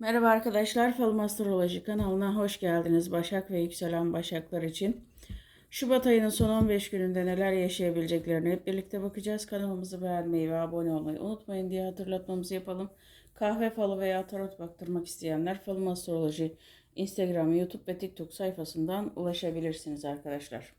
Merhaba arkadaşlar, Falım Astroloji kanalına hoş geldiniz. Başak ve yükselen Başaklar için. Şubat ayının son 15 gününde neler yaşayabileceklerine hep birlikte bakacağız. Kanalımızı beğenmeyi ve abone olmayı unutmayın diye hatırlatmamızı yapalım. Kahve falı veya tarot baktırmak isteyenler Falım Astroloji Instagram, YouTube ve TikTok sayfasından ulaşabilirsiniz arkadaşlar.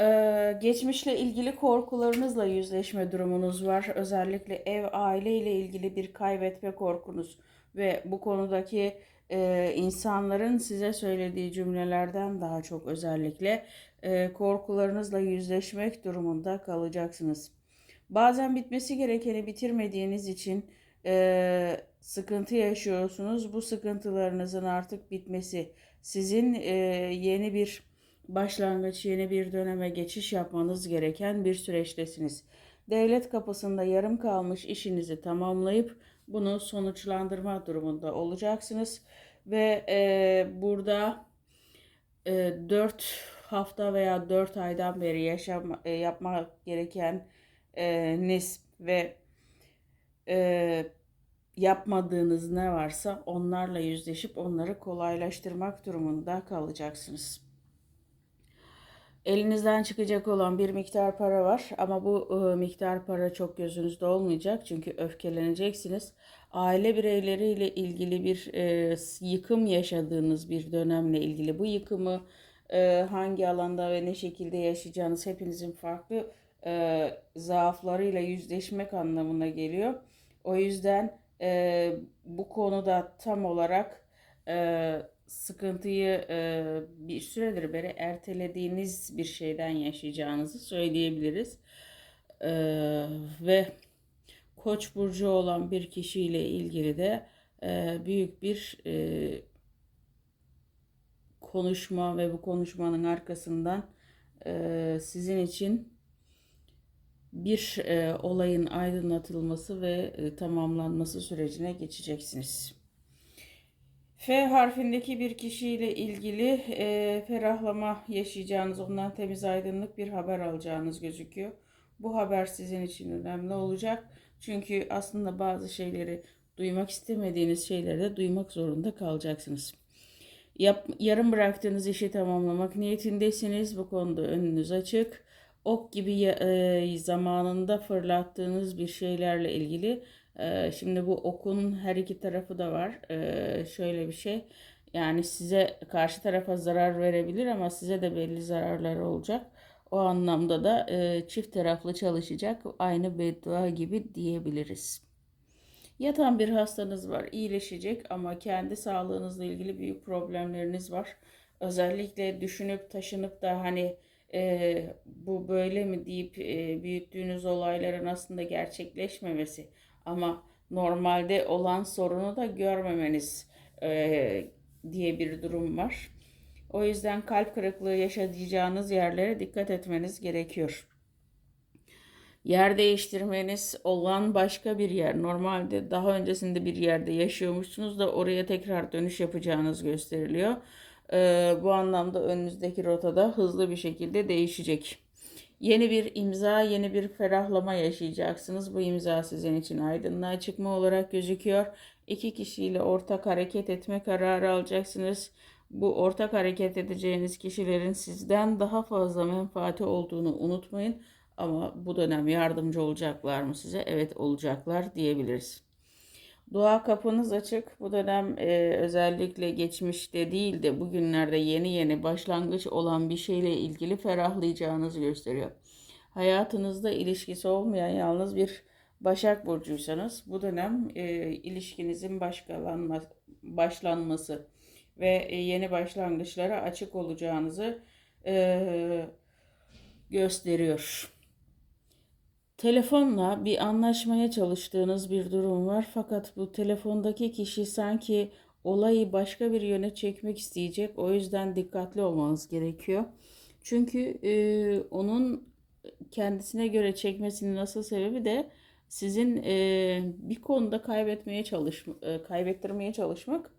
Ee, geçmişle ilgili korkularınızla yüzleşme durumunuz var. Özellikle ev, aile ile ilgili bir kaybetme korkunuz ve bu konudaki e, insanların size söylediği cümlelerden daha çok özellikle e, korkularınızla yüzleşmek durumunda kalacaksınız. Bazen bitmesi gerekeni bitirmediğiniz için e, sıkıntı yaşıyorsunuz. Bu sıkıntılarınızın artık bitmesi sizin e, yeni bir başlangıç, yeni bir döneme geçiş yapmanız gereken bir süreçtesiniz. Devlet kapısında yarım kalmış işinizi tamamlayıp bunu sonuçlandırma durumunda olacaksınız. Ve e, burada e, 4 hafta veya 4 aydan beri yaşam, e, yapmak gereken e, nis ve e, yapmadığınız ne varsa onlarla yüzleşip onları kolaylaştırmak durumunda kalacaksınız. Elinizden çıkacak olan bir miktar para var ama bu e, miktar para çok gözünüzde olmayacak çünkü öfkeleneceksiniz. Aile bireyleriyle ilgili bir e, yıkım yaşadığınız bir dönemle ilgili bu yıkımı e, hangi alanda ve ne şekilde yaşayacağınız hepinizin farklı e, zaaflarıyla yüzleşmek anlamına geliyor. O yüzden e, bu konuda tam olarak e, sıkıntıyı e, bir süredir beri ertelediğiniz bir şeyden yaşayacağınızı söyleyebiliriz. E, ve Koç burcu olan bir kişiyle ilgili de e, büyük bir e, konuşma ve bu konuşmanın arkasından e, sizin için bir e, olayın aydınlatılması ve e, tamamlanması sürecine geçeceksiniz. F harfindeki bir kişiyle ilgili e, ferahlama yaşayacağınız, ondan temiz aydınlık bir haber alacağınız gözüküyor. Bu haber sizin için önemli olacak. Çünkü aslında bazı şeyleri duymak istemediğiniz şeyleri de duymak zorunda kalacaksınız. Yap, yarım bıraktığınız işi tamamlamak niyetindesiniz. Bu konuda önünüz açık. Ok gibi e, zamanında fırlattığınız bir şeylerle ilgili şimdi bu okun her iki tarafı da var. Şöyle bir şey. Yani size karşı tarafa zarar verebilir ama size de belli zararları olacak. O anlamda da çift taraflı çalışacak. Aynı beddua gibi diyebiliriz. Yatan bir hastanız var, iyileşecek ama kendi sağlığınızla ilgili büyük problemleriniz var. Özellikle düşünüp taşınıp da hani e, bu böyle mi deyip e, büyüttüğünüz olayların aslında gerçekleşmemesi ama normalde olan sorunu da görmemeniz e, diye bir durum var. O yüzden kalp kırıklığı yaşayacağınız yerlere dikkat etmeniz gerekiyor. Yer değiştirmeniz olan başka bir yer. Normalde daha öncesinde bir yerde yaşıyormuşsunuz da oraya tekrar dönüş yapacağınız gösteriliyor. Ee, bu anlamda önünüzdeki rotada hızlı bir şekilde değişecek. Yeni bir imza, yeni bir ferahlama yaşayacaksınız. Bu imza sizin için aydınlığa çıkma olarak gözüküyor. İki kişiyle ortak hareket etme kararı alacaksınız. Bu ortak hareket edeceğiniz kişilerin sizden daha fazla menfaati olduğunu unutmayın. Ama bu dönem yardımcı olacaklar mı size? Evet olacaklar diyebiliriz. Dua kapınız açık. Bu dönem e, özellikle geçmişte değil de bugünlerde yeni yeni başlangıç olan bir şeyle ilgili ferahlayacağınız gösteriyor. Hayatınızda ilişkisi olmayan yalnız bir Başak Burcuysanız bu dönem e, ilişkinizin başkalanma, başlanması ve e, yeni başlangıçlara açık olacağınızı e, gösteriyor. Telefonla bir anlaşmaya çalıştığınız bir durum var fakat bu telefondaki kişi sanki olayı başka bir yöne çekmek isteyecek. O yüzden dikkatli olmanız gerekiyor. Çünkü e, onun kendisine göre çekmesinin nasıl sebebi de sizin e, bir konuda kaybetmeye çalış e, kaybettirmeye çalışmak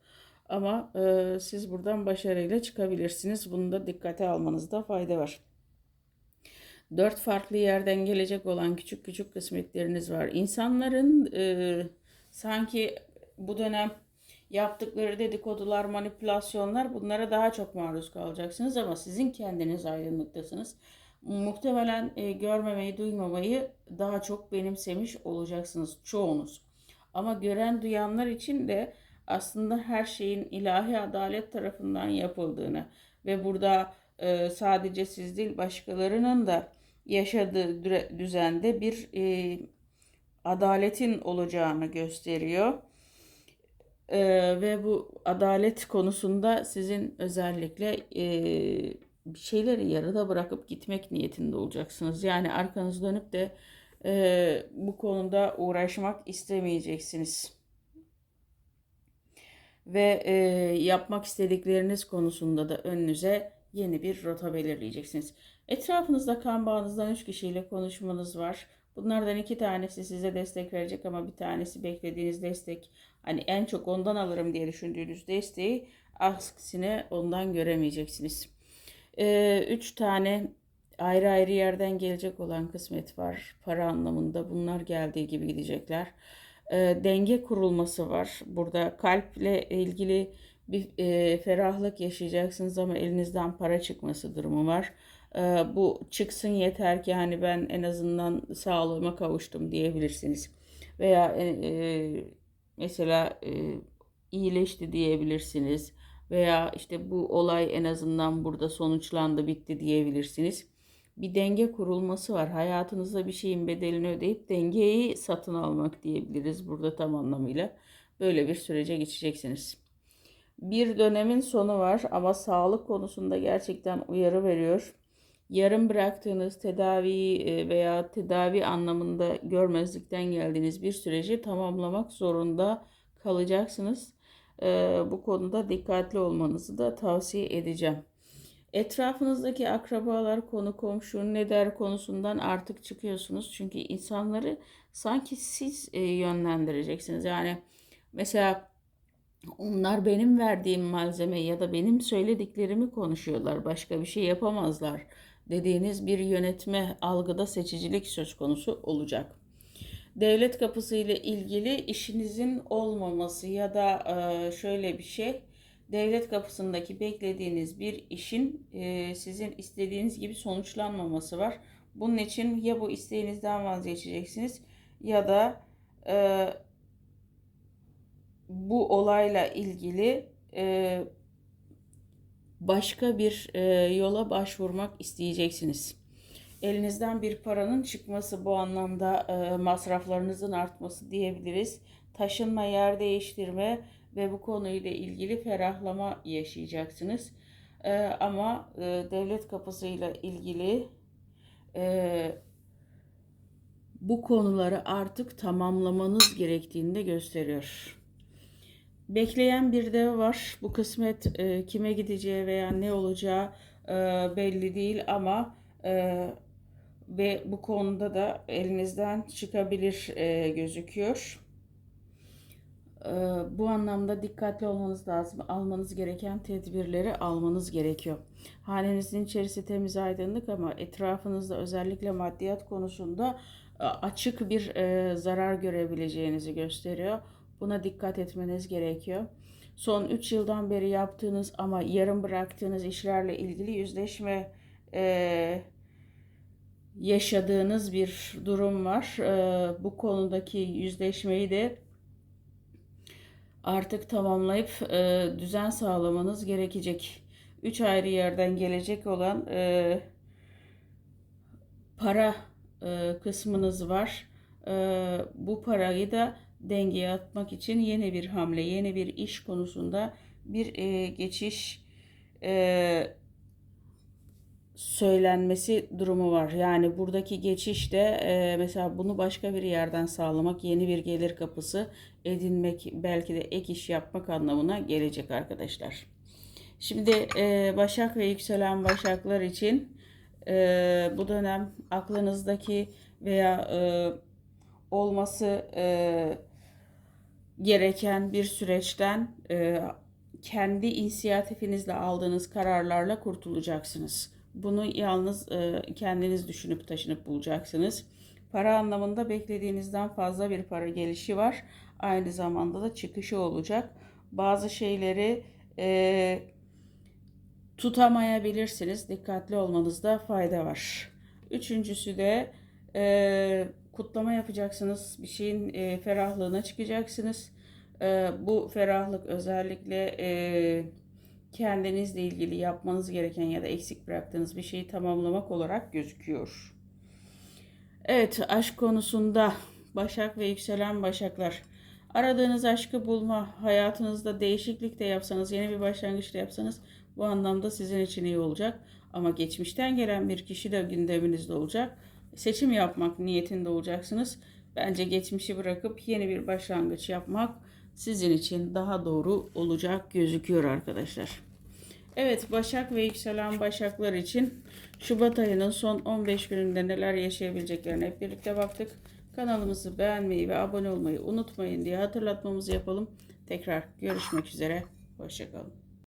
ama e, siz buradan başarıyla çıkabilirsiniz. Bunu da dikkate almanızda fayda var. Dört farklı yerden gelecek olan küçük küçük kısmetleriniz var. İnsanların e, sanki bu dönem Yaptıkları dedikodular, manipülasyonlar bunlara daha çok maruz kalacaksınız ama sizin kendiniz aydınlıktasınız. Muhtemelen e, görmemeyi, duymamayı daha çok benimsemiş olacaksınız çoğunuz. Ama gören duyanlar için de aslında her şeyin ilahi adalet tarafından yapıldığını ve burada e, sadece siz değil başkalarının da yaşadığı düzende bir e, adaletin olacağını gösteriyor. E, ve bu adalet konusunda sizin özellikle e, bir şeyleri yarıda bırakıp gitmek niyetinde olacaksınız. Yani arkanız dönüp de e, bu konuda uğraşmak istemeyeceksiniz ve e, yapmak istedikleriniz konusunda da önünüze yeni bir rota belirleyeceksiniz. Etrafınızda kan bağınızdan 3 kişiyle konuşmanız var. Bunlardan iki tanesi size destek verecek ama bir tanesi beklediğiniz destek. Hani en çok ondan alırım diye düşündüğünüz desteği aksine ondan göremeyeceksiniz. E, üç tane ayrı ayrı yerden gelecek olan kısmet var. Para anlamında bunlar geldiği gibi gidecekler e, denge kurulması var. Burada kalple ilgili bir e, ferahlık yaşayacaksınız ama elinizden para çıkması durumu var. E, bu çıksın yeter ki hani ben en azından sağlığıma kavuştum diyebilirsiniz. Veya e, e, mesela e, iyileşti diyebilirsiniz. Veya işte bu olay en azından burada sonuçlandı bitti diyebilirsiniz bir denge kurulması var. Hayatınızda bir şeyin bedelini ödeyip dengeyi satın almak diyebiliriz burada tam anlamıyla. Böyle bir sürece geçeceksiniz. Bir dönemin sonu var ama sağlık konusunda gerçekten uyarı veriyor. Yarım bıraktığınız tedavi e, veya tedavi anlamında görmezlikten geldiğiniz bir süreci tamamlamak zorunda kalacaksınız. E, bu konuda dikkatli olmanızı da tavsiye edeceğim. Etrafınızdaki akrabalar, konu komşu ne der konusundan artık çıkıyorsunuz. Çünkü insanları sanki siz e, yönlendireceksiniz. Yani mesela onlar benim verdiğim malzemeyi ya da benim söylediklerimi konuşuyorlar. Başka bir şey yapamazlar dediğiniz bir yönetme algıda seçicilik söz konusu olacak. Devlet kapısı ile ilgili işinizin olmaması ya da e, şöyle bir şey devlet kapısındaki beklediğiniz bir işin e, sizin istediğiniz gibi sonuçlanmaması var. Bunun için ya bu isteğinizden vazgeçeceksiniz ya da e, bu olayla ilgili e, başka bir e, yola başvurmak isteyeceksiniz. Elinizden bir paranın çıkması bu anlamda e, masraflarınızın artması diyebiliriz. Taşınma, yer değiştirme, ve bu konuyla ilgili ferahlama yaşayacaksınız. Ee, ama e, devlet kapısıyla ilgili e, bu konuları artık tamamlamanız gerektiğini de gösteriyor. Bekleyen bir dev var. Bu kısmet e, kime gideceği veya ne olacağı e, belli değil ama e, ve bu konuda da elinizden çıkabilir e, gözüküyor. Ee, bu anlamda dikkatli olmanız lazım. Almanız gereken tedbirleri almanız gerekiyor. Hanenizin içerisi temiz aydınlık ama etrafınızda özellikle maddiyat konusunda e, açık bir e, zarar görebileceğinizi gösteriyor. Buna dikkat etmeniz gerekiyor. Son 3 yıldan beri yaptığınız ama yarım bıraktığınız işlerle ilgili yüzleşme e, yaşadığınız bir durum var. E, bu konudaki yüzleşmeyi de artık tamamlayıp e, düzen sağlamanız gerekecek. Üç ayrı yerden gelecek olan e, para e, kısmınız var. E, bu parayı da dengeye atmak için yeni bir hamle, yeni bir iş konusunda bir e, geçiş e, söylenmesi durumu var. Yani buradaki geçişte e, mesela bunu başka bir yerden sağlamak, yeni bir gelir kapısı edinmek, belki de ek iş yapmak anlamına gelecek arkadaşlar. Şimdi e, Başak ve yükselen Başaklar için e, bu dönem aklınızdaki veya e, olması e, gereken bir süreçten e, kendi inisiyatifinizle aldığınız kararlarla kurtulacaksınız. Bunu yalnız e, kendiniz düşünüp taşınıp bulacaksınız. Para anlamında beklediğinizden fazla bir para gelişi var. Aynı zamanda da çıkışı olacak. bazı şeyleri e, tutamayabilirsiniz. Dikkatli olmanızda fayda var. Üçüncüsü de e, kutlama yapacaksınız. Bir şeyin e, ferahlığına çıkacaksınız. E, bu ferahlık özellikle e, kendinizle ilgili yapmanız gereken ya da eksik bıraktığınız bir şeyi tamamlamak olarak gözüküyor. Evet, aşk konusunda Başak ve yükselen Başaklar. Aradığınız aşkı bulma, hayatınızda değişiklik de yapsanız, yeni bir başlangıç da yapsanız bu anlamda sizin için iyi olacak. Ama geçmişten gelen bir kişi de gündeminizde olacak. Seçim yapmak niyetinde olacaksınız. Bence geçmişi bırakıp yeni bir başlangıç yapmak sizin için daha doğru olacak gözüküyor arkadaşlar. Evet Başak ve yükselen Başaklar için Şubat ayının son 15 gününde neler yaşayabileceklerine hep birlikte baktık. Kanalımızı beğenmeyi ve abone olmayı unutmayın diye hatırlatmamızı yapalım. Tekrar görüşmek üzere. Hoşçakalın.